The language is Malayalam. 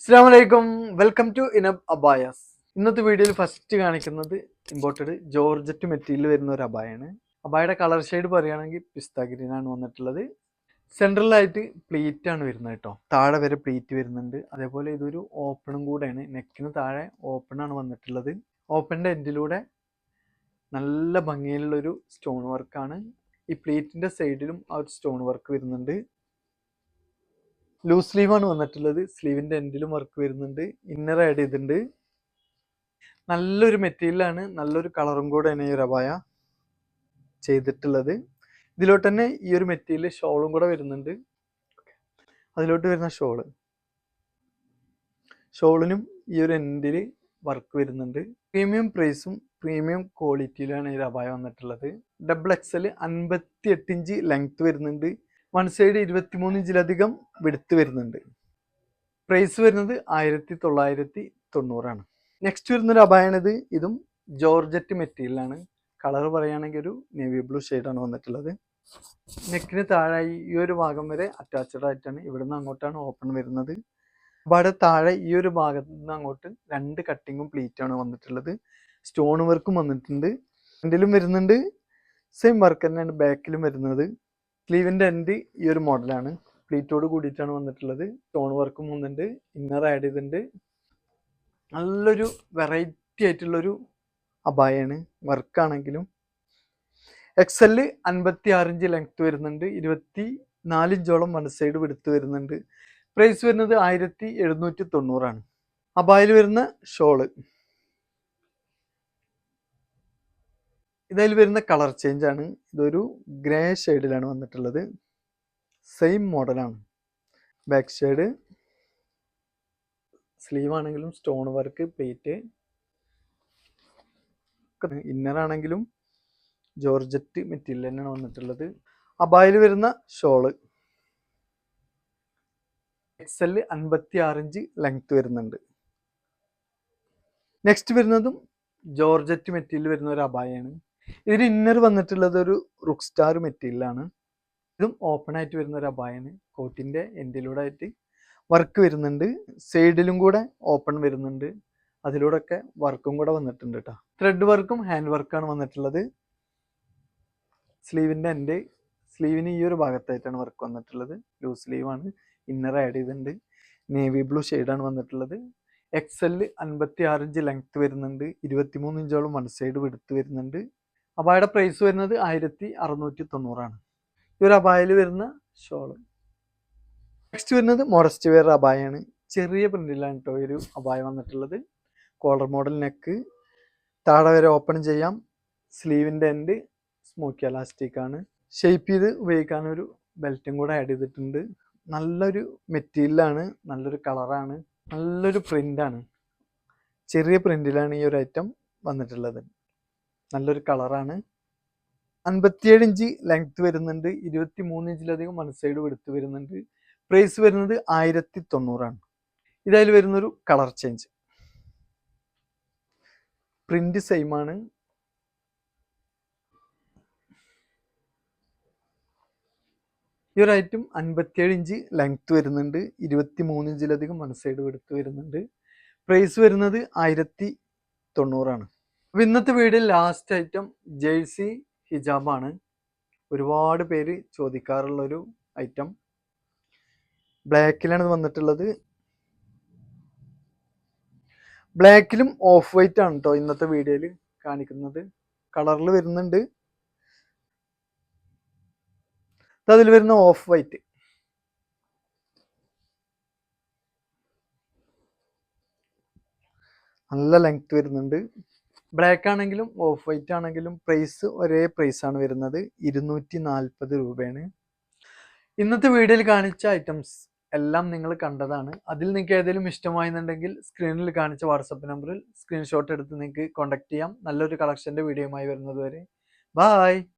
അസ്സാം വലൈക്കും വെൽക്കം ടു ഇനബ് അബായാസ്. ഇന്നത്തെ വീഡിയോയിൽ ഫസ്റ്റ് കാണിക്കുന്നത് ഇമ്പോർട്ടഡ് ജോർജറ്റ് മെറ്റീരിയൽ വരുന്ന ഒരു അബായാണ്. അബായയുടെ കളർ ഷെയ്ഡ് പറയുകയാണെങ്കിൽ പിസ്ത ഗ്രീൻ ആണ് വന്നിട്ടുള്ളത്. സെൻട്രലായിട്ട് പ്ലീറ്റ് ആണ് വരുന്നത് കേട്ടോ. താഴെ വരെ പ്ലീറ്റ് വരുന്നുണ്ട്. അതേപോലെ ഇതൊരു ഓപ്പണും കൂടെയാണ്. നെക്കിന് താഴെ ഓപ്പൺ ആണ് വന്നിട്ടുള്ളത്. ഓപ്പണിന്റെ എൻഡിലൂടെ നല്ല ഭംഗിയിലുള്ളൊരു സ്റ്റോൺ വർക്കാണ്. ഈ പ്ലീറ്റിന്റെ സൈഡിലും ആ ഒരു സ്റ്റോൺ വർക്ക് വരുന്നുണ്ട്. ലൂസ് സ്ലീവാണ് വന്നിട്ടുള്ളത്. സ്ലീവിന്റെ എൻഡിലും വർക്ക് വരുന്നുണ്ട്. ഇന്നർ ആഡ് ചെയ്തിട്ടുണ്ട്. നല്ലൊരു മെറ്റീരിയലാണ് നല്ലൊരു കളറും കൂടെ തന്നെ ഈ ഒരു അബായ ചെയ്തിട്ടുള്ളത്. ഇതിലോട്ട് തന്നെ ഈ ഒരു മെറ്റീരിയൽ ഷോളും കൂടെ വരുന്നുണ്ട്. അതിലോട്ട് വരുന്ന ഷോൾ ഷോളിനും ഈ ഒരു എൻഡിൽ വർക്ക് വരുന്നുണ്ട്. പ്രീമിയം പ്രൈസും പ്രീമിയം ക്വാളിറ്റിയിലാണ് ഈ ഒരു അബായ വന്നിട്ടുള്ളത്. ഡബിൾ എക്സൽ അൻപത്തി എട്ട് ഇഞ്ച് ലെങ്ത് വരുന്നുണ്ട്. വൺ സൈഡ് ഇരുപത്തിമൂന്ന് ഇഞ്ചിലധികം വെടുത്ത് വരുന്നുണ്ട്. പ്രൈസ് വരുന്നത് ആയിരത്തി തൊള്ളായിരത്തി തൊണ്ണൂറാണ്. നെക്സ്റ്റ് വരുന്നൊരു അബായാണിത് ഇതും ജോർജറ്റ് മെറ്റീരിയലാണ് കളർ പറയുകയാണെങ്കിൽ ഒരു നേവി ബ്ലൂ ഷെയ്ഡാണ് വന്നിട്ടുള്ളത്. നെക്കിന് താഴെ ഈ ഒരു ഭാഗം വരെ അറ്റാച്ച്ഡ് ആയിട്ടാണ് ഇവിടുന്ന് അങ്ങോട്ടാണ് ഓപ്പൺ വരുന്നത്. അവിടെ താഴെ ഈ ഒരു ഭാഗത്ത് നിന്ന് അങ്ങോട്ട് രണ്ട് കട്ടിങ്ങും പ്ലീറ്റാണ് വന്നിട്ടുള്ളത്. സ്റ്റോൺ വർക്കും വന്നിട്ടുണ്ട്. ഫ്രണ്ടിലും വരുന്നുണ്ട്. സെയിം വർക്ക് തന്നെയാണ് ബാക്കിലും വരുന്നത്. സ്ലീവിന്റെ എൻഡ് ഈ ഒരു മോഡലാണ്. പ്ലീറ്റോട് കൂടിയിട്ടാണ് വന്നിട്ടുള്ളത്. ടോൺ വർക്കും വന്നിട്ടുണ്ട്. ഇന്നർ ആഡ് ചെയ്തിട്ടുണ്ട്. നല്ലൊരു വെറൈറ്റി ആയിട്ടുള്ളൊരു അബായാണ് വർക്കാണെങ്കിലും എക്സൽ അൻപത്തി ആറിഞ്ച് ലെങ്ത് വരുന്നുണ്ട്. ഇരുപത്തി നാലിഞ്ചോളം വൺ സൈഡ് വിടുത്ത് വരുന്നുണ്ട്. പ്രൈസ് വരുന്നത് ആയിരത്തി എഴുന്നൂറ്റി തൊണ്ണൂറാണ്. അബായിൽ വരുന്ന ഷോൾ ഇതിൽ വരുന്ന കളർ ചേഞ്ച് ആണ് ഇതൊരു ഗ്രേ ഷെയ്ഡിലാണ് വന്നിട്ടുള്ളത്. സെയിം മോഡലാണ്. Back shade. സ്ലീവ് ആണെങ്കിലും സ്റ്റോൺ വർക്ക് പ്ലേറ്റ് ഇന്നർ ആണെങ്കിലും ജോർജറ്റ് മെറ്റീരിയൽ തന്നെയാണ് വന്നിട്ടുള്ളത്. അബായിൽ വരുന്ന ഷോൾ. എക്സൽ അൻപത്തി ആറ് ഇഞ്ച് ലെങ്ത് വരുന്നുണ്ട്. നെക്സ്റ്റ് വരുന്നതും ജോർജറ്റ് മെറ്റീരിയൽ വരുന്ന ഒരു അബായാണ്. ഇതിന് ഇന്നർ വന്നിട്ടുള്ളത് ഒരു റുക്ക് സ്റ്റാർ മെറ്റീരിയലാണ് ഇതും ഓപ്പൺ ആയിട്ട് വരുന്ന ഒരു അബായാണ് കോട്ടിന്റെ എൻഡിലൂടെ ആയിട്ട് വർക്ക് വരുന്നുണ്ട്. സൈഡിലും കൂടെ ഓപ്പൺ വരുന്നുണ്ട്. അതിലൂടെ ഒക്കെ വർക്കും കൂടെ വന്നിട്ടുണ്ട് കേട്ടോ ത്രെഡ് വർക്കും ഹാൻഡ് വർക്കാണ് വന്നിട്ടുള്ളത്. സ്ലീവിന്റെ എൻഡ് സ്ലീവിന് ഈ ഒരു ഭാഗത്തായിട്ടാണ് വർക്ക് വന്നിട്ടുള്ളത്. ലൂസ് സ്ലീവാണ് ഇന്നർ ആഡ് ചെയ്തിട്ടുണ്ട്. നേവി ബ്ലൂ ഷെയ്ഡാണ് വന്നിട്ടുള്ളത്. എക്സൽ അൻപത്തി ആറ് ഇഞ്ച് ലെങ്ത് വരുന്നുണ്ട്. ഇരുപത്തിമൂന്ന് ഇഞ്ചോളം വൺ സൈഡ് വിടുത്ത് വരുന്നുണ്ട്. അബായുടെ പ്രൈസ് വരുന്നത് ആയിരത്തി അറുന്നൂറ്റി തൊണ്ണൂറാണ് ഈ ഒരു അബായിൽ വരുന്ന ഷോൾ. നെക്സ്റ്റ് വരുന്നത് മോറസ്റ്റ് വെയർ അബായാണ്. ചെറിയ പ്രിന്റിലാണ് കേട്ടോ ഒരു അബായ വന്നിട്ടുള്ളത്. കോളർ മോഡൽ നെക്ക് താഴെ വരെ ഓപ്പൺ ചെയ്യാം. സ്ലീവിന്റെ എൻഡ് സ്മോക്കി അലാസ്റ്റിക് ആണ്. ഷേപ്പ് ചെയ്ത് ഉപയോഗിക്കാൻ ഒരു ബെൽറ്റും കൂടെ ആഡ് ചെയ്തിട്ടുണ്ട്. നല്ലൊരു മെറ്റീരിയലാണ് നല്ലൊരു കളറാണ് നല്ലൊരു പ്രിന്റാണ് ചെറിയ പ്രിന്റിലാണ് ഈ ഒരു ഐറ്റം വന്നിട്ടുള്ളത്. നല്ലൊരു കളറാണ്. അൻപത്തിയേഴ് ഇഞ്ച് ലെങ്ത് വരുന്നുണ്ട്. ഇരുപത്തി മൂന്ന് ഇഞ്ചിലധികം വൺ സൈഡ് എടുത്ത് വരുന്നുണ്ട്. പ്രൈസ് വരുന്നത് ആയിരത്തി തൊണ്ണൂറാണ് ഇതായാലും വരുന്നൊരു കളർ ചേഞ്ച് പ്രിന്റ് സെയിം ആണ്. ഈ ഒരു ഐറ്റം അൻപത്തിയേഴ് ഇഞ്ച് ലെങ്ത് വരുന്നുണ്ട്. ഇരുപത്തി മൂന്ന് ഇഞ്ചിലധികം വൺ സൈഡ് എടുത്ത് വരുന്നുണ്ട്. പ്രൈസ് വരുന്നത് ആയിരത്തി തൊണ്ണൂറാണ് അപ്പോൾ ഇന്നത്തെ വീഡിയോ ലാസ്റ്റ് ഐറ്റം ജേഴ്സി ഹിജാബാണ്. ഒരുപാട് പേര് ചോദിക്കാറുള്ള ഒരു ഐറ്റം ബ്ലാക്കിലാണ് വന്നിട്ടുള്ളത്. ബ്ലാക്കിലും ഓഫ് വൈറ്റ് ആണ് കേട്ടോ ഇന്നത്തെ വീഡിയോയിൽ കാണിക്കുന്നത്. കളറിൽ വരുന്നുണ്ട്. അതിൽ വരുന്ന ഓഫ് വൈറ്റ് നല്ല ലെങ്ത് വരുന്നുണ്ട്. ബ്ലാക്ക് ആണെങ്കിലും ഓഫ് വൈറ്റ് ആണെങ്കിലും പ്രൈസ് ഒരേ പ്രൈസ് ആണ് വരുന്നത് ഇരുന്നൂറ്റി നാൽപ്പത് രൂപയാണ്. ഇന്നത്തെ വീഡിയോയിൽ കാണിച്ച ഐറ്റംസ് എല്ലാം നിങ്ങൾ കണ്ടതാണ്. അതിൽ നിങ്ങൾക്ക് ഏതെങ്കിലും ഇഷ്ടമായിരുന്നുണ്ടെങ്കിൽ സ്ക്രീനിൽ കാണിച്ച വാട്സപ്പ് നമ്പറിൽ സ്ക്രീൻഷോട്ട് എടുത്ത് നിങ്ങൾക്ക് കോൺടാക്ട് ചെയ്യാം. നല്ലൊരു കളക്ഷന്റെ വീഡിയോയുമായി വരുന്നത് വരെ. ബായ്